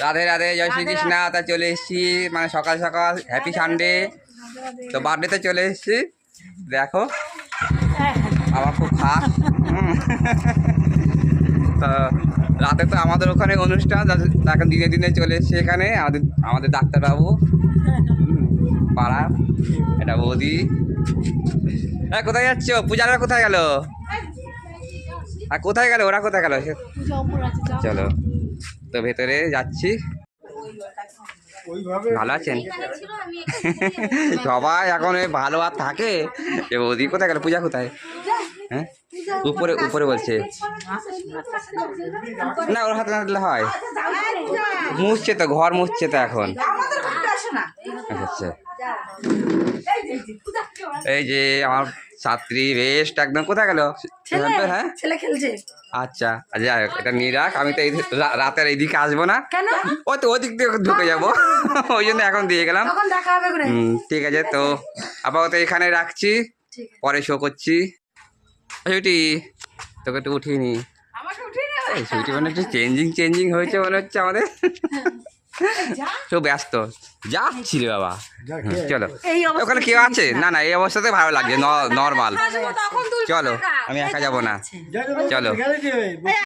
রাধে রাধে জয় শ্রীকৃষ্ণ। তা চলে এসেছি মানে সকাল সকাল হ্যাপি সানডে তো বার্থডেতে চলে এসেছি। দেখো আমার খুব খাস। তো রাতে তো আমাদের ওখানে অনুষ্ঠান এখন দিনে দিনে চলে এসেছি এখানে আমাদের আমাদের ডাক্তারবাবু। পাড়া এটা বৌদি। হ্যাঁ কোথায় যাচ্ছ? পূজারা কোথায় গেল? আর কোথায় গেল? ওরা কোথায় গেল? চলো। তো ভেতরে যাচ্ছি। ভালো আছেন? সবাই এখন ভালো আর থাকে। এ বৌদি কোথায় গেল? পূজা কোথায়? হ্যাঁ? উপরে উপরে বলছে। না ওর হাতে না দিলে হয়। মুছছে তো ঘর মুছছে তো এখন। আচ্ছা। এই যে আমার ছাত্রী বেস্ট একদম। কোথায় গেল? হ্যাঁ? ছেলে খেলছে। আচ্ছা যাই হোক এটা নিয়ে রাখ আমি তো এই রাতের এইদিকে আসব না। কেন? ওই তো ওদিক দিয়ে ঢুকে যাব। ওই জন্য এখন দিয়ে গেলাম। দেখা হবে ঠিক আছে তো আপাতত এখানে রাখছি। পরে শো করছি। সুইটি তোকে তো উঠিয়ে নি সুইটি মানে একটু চেঞ্জিং চেঞ্জিং হয়েছে মনে হচ্ছে আমাদের। তো ব্যস্ত। যাচ্ছি রে বাবা চলো ওখানে কেউ আছে না না এই অবস্থাতে ভালো লাগে নর্মাল চলো আমি একা যাব না চলো।